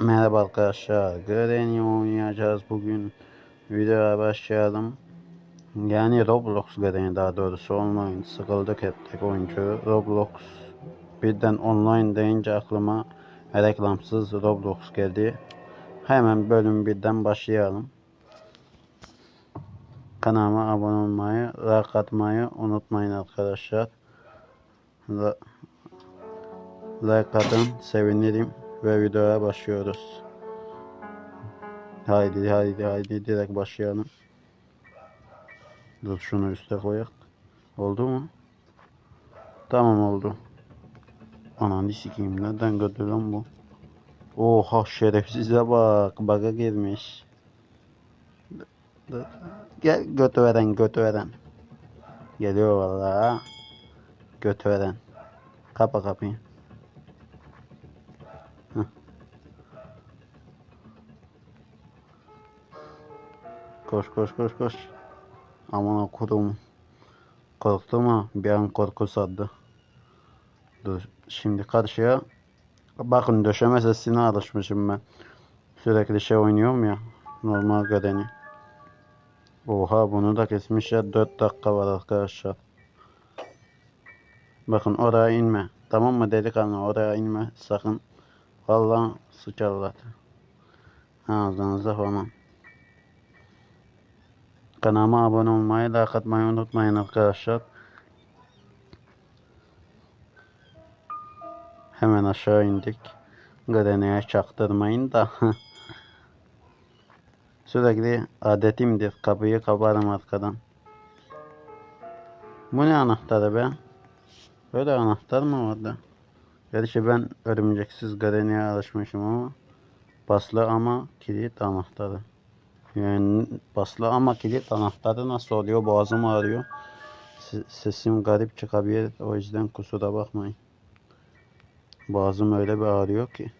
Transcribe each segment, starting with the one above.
Merhaba arkadaşlar. Granny oynayacağız bugün. Videoya başlayalım. Yani Roblox Granny daha doğrusu online. Sıkıldık hep tek oyuncu. Roblox birden online deyince aklıma reklamsız Roblox geldi. Hemen bölüm birden başlayalım. Kanalıma abone olmayı, like atmayı unutmayın arkadaşlar. La- Like atın, sevinirim ve videoya başlıyoruz. Haydi haydi haydi direkt başlayalım. Dur şunu üste koyak. Oldu mu? Tamam oldu. Ananı sikeyim nereden gördü lan bu? Oha şerefsize bak. Baga girmiş. Gel götü veren götü veren. Geliyor valla. Götü veren. Kapa kapıyı. Koş koş koş koş. Aman okudum. Korktum ha. Bir an korku sardı. Dur. Şimdi karşıya. Bakın döşeme sesine alışmışım ben. Sürekli şey oynuyorum ya. Normal göreni. Oha bunu da kesmişler. 4 dakika var arkadaşlar. Bakın oraya inme. Tamam mı delikanlı oraya inme sakın. Vallahi sıçarlar. Ağzınıza falan. Kanalıma abone olmayı, like atmayı unutmayın arkadaşlar. Hemen aşağı indik. Granny'e çaktırmayın da. Sürekli adetimdir. Kapıyı kaparım arkadan. Bu ne anahtarı be? Böyle anahtar mı vardı? Gerçi ben örümceksiz Granny'e alışmışım ama. Baslı ama kilit anahtarı. Yani baslı ama kilit anahtarı nasıl oluyor? Boğazım ağrıyor. Se- Sesim garip çıkabilir. O yüzden kusura bakmayın. Boğazım öyle bir ağrıyor ki.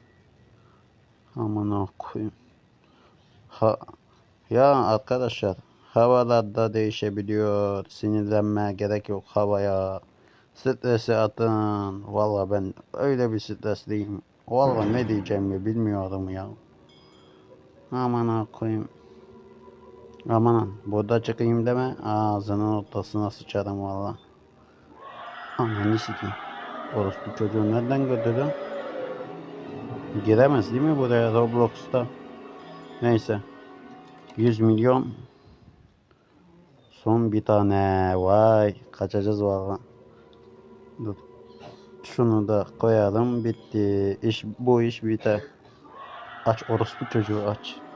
Aman koyayım. Ha, ya arkadaşlar havalarda değişebiliyor. Sinirlenmeye gerek yok havaya. Stresi atın. Valla ben öyle bir stresliyim. Valla ne diyeceğimi bilmiyorum ya. Aman koyayım. Aman burada çıkayım deme ağzının ortasına sıçarım valla. Ananı sikeyim. Orospu çocuğu nereden lan? Giremez değil mi buraya Roblox'ta? Neyse. 100 milyon. Son bir tane. Vay. Kaçacağız valla. Şunu da koyalım. Bitti. İş, bu iş biter. Aç orospu çocuğu aç.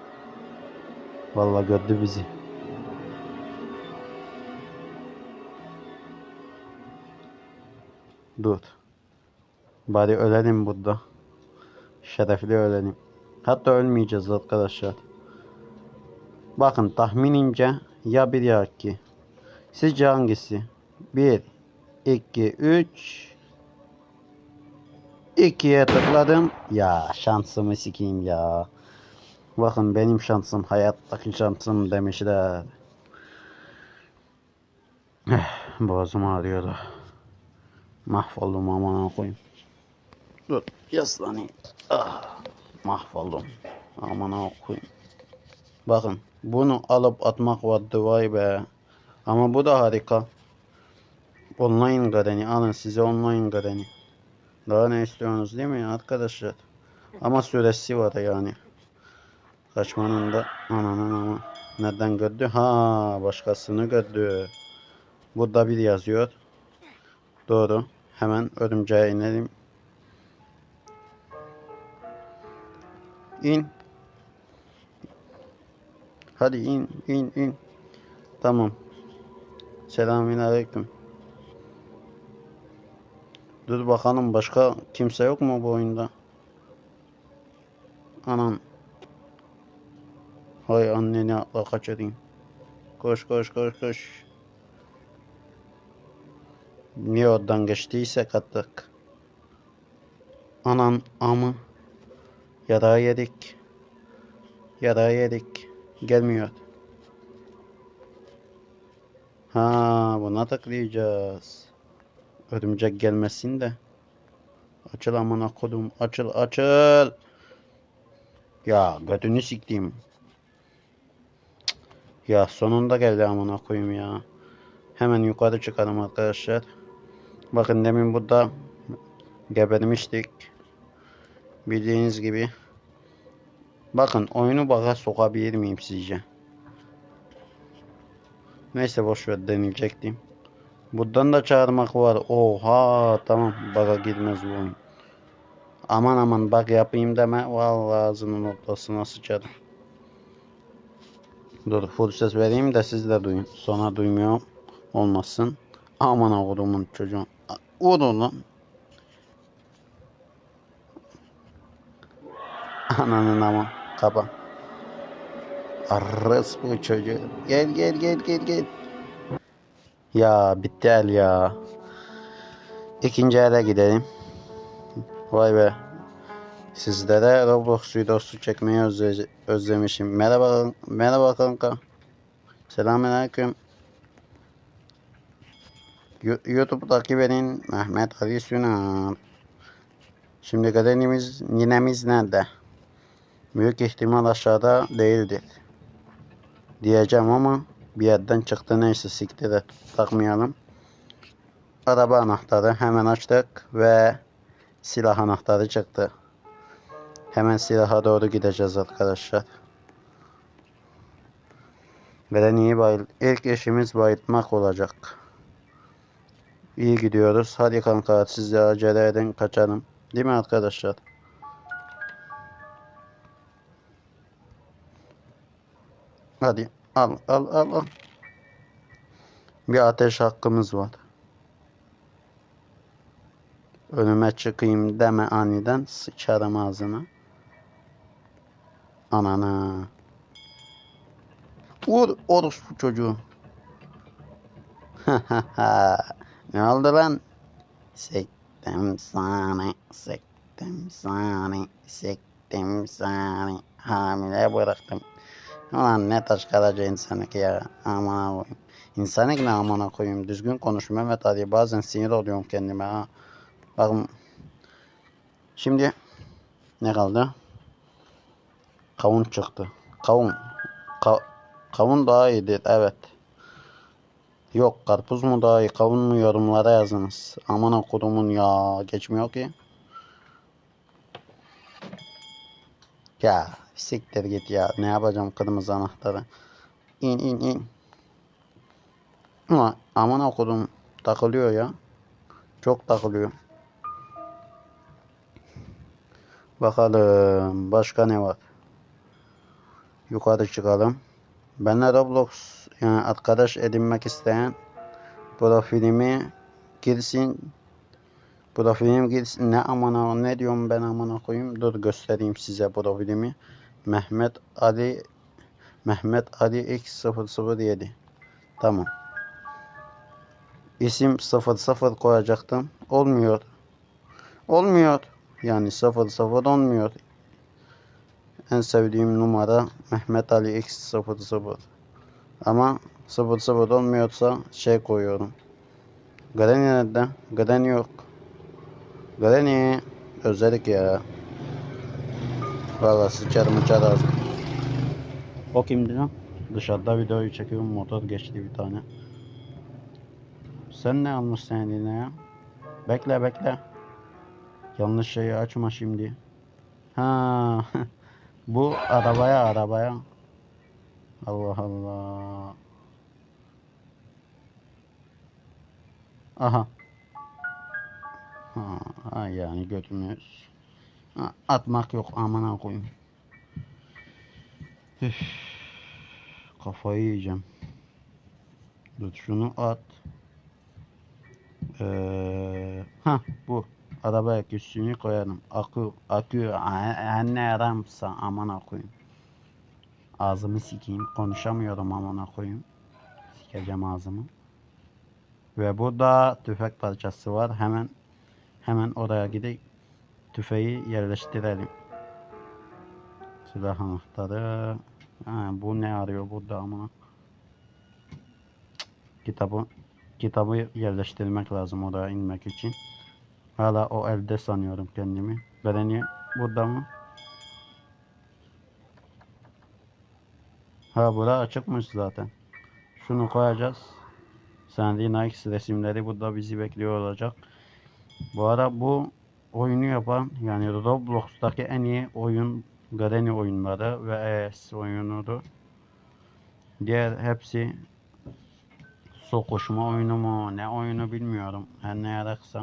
Vallahi gördü bizi. Dur. Bari ölelim burada. Şerefli ölelim. Hatta ölmeyeceğiz arkadaşlar. Bakın tahminimce ya bir ya iki. Sizce hangisi? 1, 2, 3. 2'ye tıkladım. Ya şansımı sikeyim ya. Bakın benim şansım hayattaki şansım demişler. Eh, Boğazım ağrıyordu. Mahvoldum aman koyayım. Dur yaslanayım. Ah, mahvoldum. Aman koyayım. Bakın bunu alıp atmak vardı vay be. Ama bu da harika. Online gareni alın size online gareni. Daha ne istiyorsunuz değil mi arkadaşlar? Ama süresi var yani. Kaçmanın da ananın ama nereden gördü? Ha başkasını gördü. Burada bir yazıyor. Doğru. Hemen örümceğe inelim. İn. Hadi in in in. Tamam. Selamünaleyküm. Dur bakalım başka kimse yok mu bu oyunda? Anan. Hay anneni atla kaçırayım. Koş koş koş koş. Niye oradan geçtiyse kattık. Anan amı. Yara yedik. Yara yedik. Gelmiyor. Ha buna tıklayacağız. Örümcek gelmesin de. Açıl amına kodum. Açıl açıl. Ya götünü siktiğim. Ya sonunda geldi amına koyayım ya. Hemen yukarı çıkalım arkadaşlar. Bakın demin burada gebermiştik. Bildiğiniz gibi. Bakın oyunu baga sokabilir miyim sizce? Neyse boş ver deneyecektim. Buradan da çağırmak var. Oha tamam baga girmez bu oyun. Aman aman bak yapayım deme. Vallahi ağzının ortasına sıçarım. Dur full ses vereyim de siz de duyun. Sonra duymuyor olmasın. Aman oğlumun çocuğu. Vur lan. Ananın ama kaba. Arız bu çocuğu. Gel gel gel gel gel. Ya bitti el ya. İkinci ele gidelim. Vay be. Sizlere Roblox videosu çekmeyi özle özlemişim. Merhaba, merhaba kanka. Selamünaleyküm. Yu- YouTube takip edin. Mehmet Ali Sünar. Şimdi gadenimiz, ninemiz nerede? Büyük ihtimal aşağıda değildir. Diyeceğim ama bir yerden çıktı neyse siktir et. Takmayalım. Araba anahtarı hemen açtık ve silah anahtarı çıktı. Hemen silaha doğru gideceğiz arkadaşlar. Granny'yi bayıl ilk işimiz bayıltmak olacak. İyi gidiyoruz. Hadi kanka siz de acele edin kaçalım. Değil mi arkadaşlar? Hadi al al al al. Bir ateş hakkımız var. Önüme çıkayım deme aniden sıçarım ağzına. Anana. Vur orospu çocuğu. ne oldu lan? Sektim seni, sektim seni, sektim seni. Hamile bıraktım. Ulan ne taş karaca insanlık ya. Aman koyayım. İnsanlık ne amına koyayım. Düzgün konuş Mehmet Ali. Bazen sinir oluyorum kendime ha. Bakın. Şimdi ne kaldı? Kavun çıktı. Kavun. Ka kavun daha iyidir. Evet. Yok karpuz mu daha iyi kavun mu yorumlara yazınız. Aman okudumun ya geçmiyor ki. Ya siktir git ya. Ne yapacağım kırmızı anahtarı. İn in in. Ama aman okudum takılıyor ya. Çok takılıyor. Bakalım başka ne var? Yukarı çıkalım. Benle Roblox yani arkadaş edinmek isteyen profilimi girsin. Profilim girsin. Ne amana ne diyorum ben amana koyayım. Dur göstereyim size profilimi. Mehmet Ali Mehmet Ali X007 Tamam. İsim 00 koyacaktım. Olmuyor. Olmuyor. Yani 00 olmuyor. En sevdiğim numara Mehmet Ali X00. Ama 00 olmuyorsa şey koyuyorum. Granny nerede? Granny yok. Granny. Özledik ya. Valla sıçarım uçar ağzım. O kimdi lan? Dışarıda videoyu çekiyorum. Motor geçti bir tane. Sen ne almışsın eline ya? Bekle bekle. Yanlış şeyi açma şimdi. Ha, bu arabaya arabaya. Allah Allah. Aha. Ha, yani götürmüyoruz. Ha, atmak yok amına koyayım. Üf, kafayı yiyeceğim. Dur şunu at. Ee, ha bu arabaya üstünü koyarım. Akü akü a- ne yaramsa amına koyayım. Ağzımı sikeyim. Konuşamıyorum amına koyayım. Sikeceğim ağzımı. Ve burada tüfek parçası var. Hemen hemen oraya gidip tüfeği yerleştirelim. Silah anahtarı. Ha, bu ne arıyor burada ama? Kitabı kitabı yerleştirmek lazım oraya inmek için. Hala o elde sanıyorum kendimi. Bereni burada mı? Ha bura açıkmış zaten. Şunu koyacağız. Sandy Nike resimleri burada bizi bekliyor olacak. Bu ara bu oyunu yapan yani Roblox'taki en iyi oyun Granny oyunları ve ES oyunudur. Diğer hepsi sokuşma oyunu mu ne oyunu bilmiyorum. Her ne yaraksa.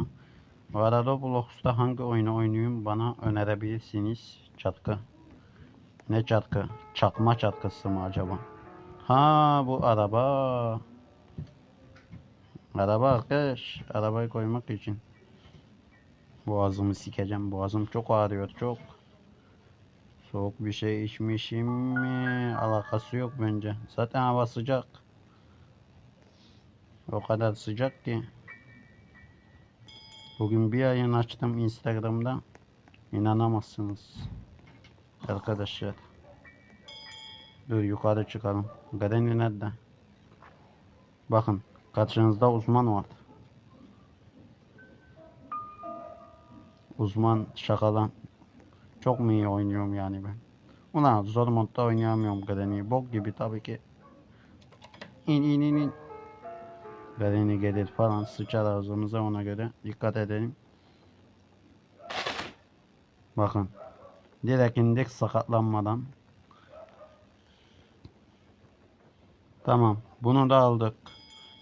Roblox'ta hangi oyunu oynayayım bana önerebilirsiniz. Çatkı. Ne çatkı? Çakma çatkısı mı acaba? Ha bu araba. Araba arkadaş. Arabayı koymak için. Boğazımı sikeceğim. Boğazım çok ağrıyor çok. Soğuk bir şey içmişim mi? Alakası yok bence. Zaten hava sıcak. O kadar sıcak ki. Bugün bir yayın açtım Instagram'da. İnanamazsınız. Arkadaşlar. Dur yukarı çıkalım. Granny nerede? Bakın karşınızda uzman var. Uzman şakalan. Çok mu iyi oynuyorum yani ben? Ulan zor modda oynayamıyorum Granny'yi. Bok gibi tabii ki. İn in in in. Granny gelir falan sıçar ağzımıza ona göre. Dikkat edelim. Bakın. Direkt indik sakatlanmadan. Tamam. Bunu da aldık.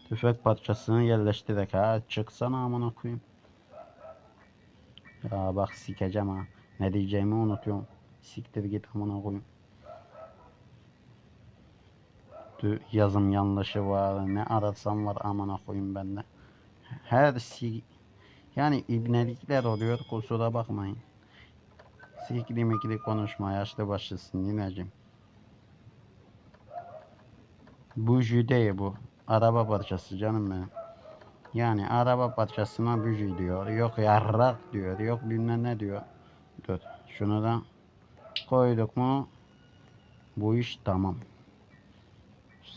Tüfek parçasını yerleştirdik ha. Çıksana amına koyayım. Ya bak sikeceğim ha. Ne diyeceğimi unutuyorum. Siktir git amına koyayım. Dü- Yazım yanlışı var. Ne arasam var amına koyayım bende. Her si yani ibnelikler oluyor kusura bakmayın. Sikli mikli konuşma yaşlı başlısın yineciğim. Buji değil bu. Araba parçası canım benim. Yani araba parçasına buji diyor. Yok yarrak diyor. Yok bilmem ne diyor. Dur. Şunu da koyduk mu bu iş tamam.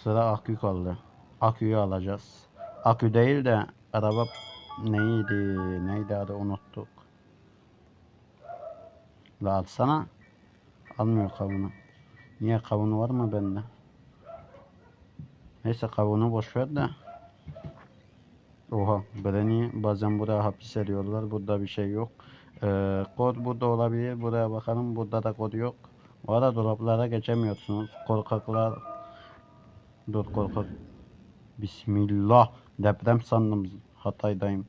Sıra akü kaldı. Aküyü alacağız. Akü değil de araba neydi? Neydi adı unuttuk. La alsana. Almıyor kavunu. Niye kavunu var mı bende? Neyse kavunu boş ver de. Oha Granny bazen buraya hapis ediyorlar. Burada bir şey yok. Ee, kod burada olabilir. Buraya bakalım. Burada da kod yok. Bu arada dolaplara geçemiyorsunuz. Korkaklar. Dur korkak. Bismillah. Deprem sandım. Hatay'dayım.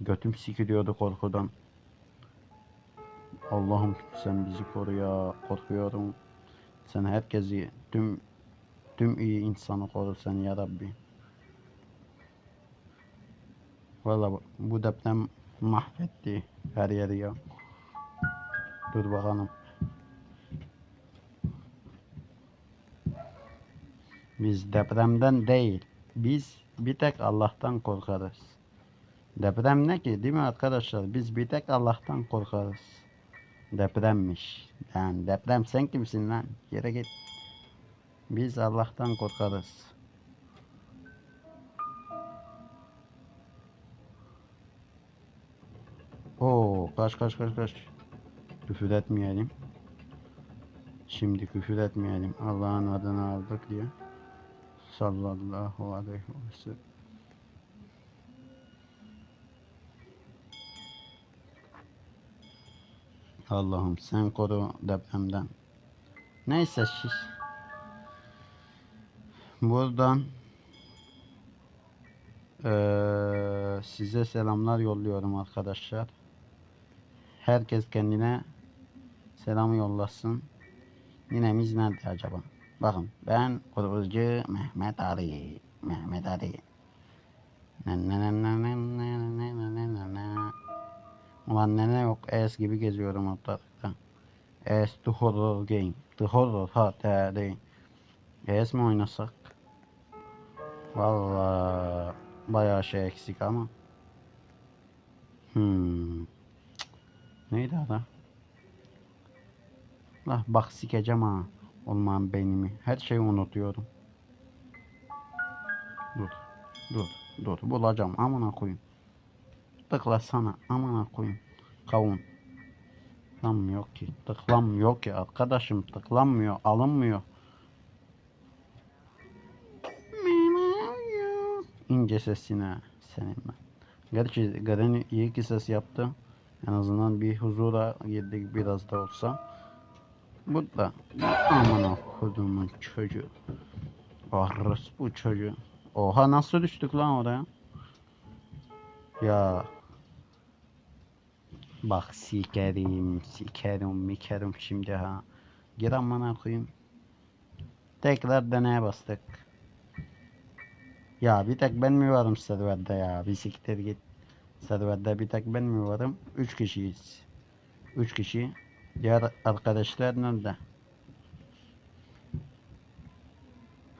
Götüm sikiliyordu korkudan. Allah'ım sen bizi koru ya. Korkuyorum. Sen herkesi tüm tüm iyi insanı koru sen ya Rabbi. Valla bu- deprem mahvetti her yeri ya. Dur bakalım. Biz depremden değil. Biz bir tek Allah'tan korkarız. Deprem ne ki değil mi arkadaşlar? Biz bir tek Allah'tan korkarız. Depremmiş. Yani deprem sen kimsin lan? Yere git. Biz Allah'tan korkarız. Oo, kaç kaç kaç kaç. Küfür etmeyelim. Şimdi küfür etmeyelim. Allah'ın adını aldık diye. Sallallahu aleyhi ve sellem. Allah'ım sen koru depremden. Neyse şiş. Buradan eee, size selamlar yolluyorum arkadaşlar. Herkes kendine selam yollasın. Ninemiz nerede acaba? Bakın ben Kuduzcu Mehmet Ali. Mehmet Ali. Ulan nene yok es gibi geziyorum ortalıkta. Es the horror game. The horror hot day. Es mi oynasak? Valla bayağı şey eksik ama. Hmm. Neydi adam? Lah bak sikeceğim ha. Olmam beynimi. Her şeyi unutuyorum. Dur. Dur. Dur. Bulacağım. Amına koyun. Tıkla sana. Amına koyun. Kavun. Tıklam yok ki. Tıklam yok ki arkadaşım. Tıklanmıyor. Alınmıyor. İnce sesine senin ben. Gerçi Garen iyi ki ses yaptı. En azından bir huzura girdik biraz da olsa. Bu da aman kodumun çocuğu. Arras bu çocuğu. Oha nasıl düştük lan oraya? Ya. Bak sikerim, sikerim, mikerim şimdi ha. Gir amına koyayım. Tekrar deneye bastık. Ya bir tek ben mi varım serverde ya? Bir siktir git. Serverde bir tek ben mi varım? Üç kişiyiz. Üç kişi. Diğer arkadaşlar nerede?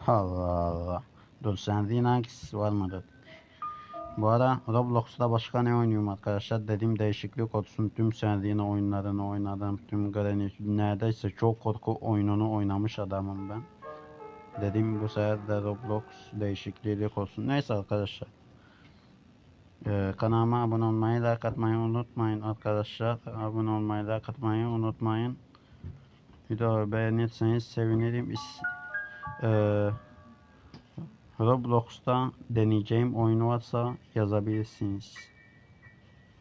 Allah Allah. Dur sen Linux var mıdır? Bu ara Roblox'ta başka ne oynuyorum arkadaşlar? Dediğim değişiklik olsun. Tüm serdiğine oyunlarını oynadım. Tüm Granny neredeyse çok korku oyununu oynamış adamım ben. Dediğim bu sefer de Roblox değişiklik olsun. Neyse arkadaşlar. Ee, kanalıma abone olmayı, like atmayı unutmayın arkadaşlar. Abone olmayı, like atmayı unutmayın. Videoyu beğenirseniz sevinirim. Ee, Roblox'ta deneyeceğim oyunu varsa yazabilirsiniz.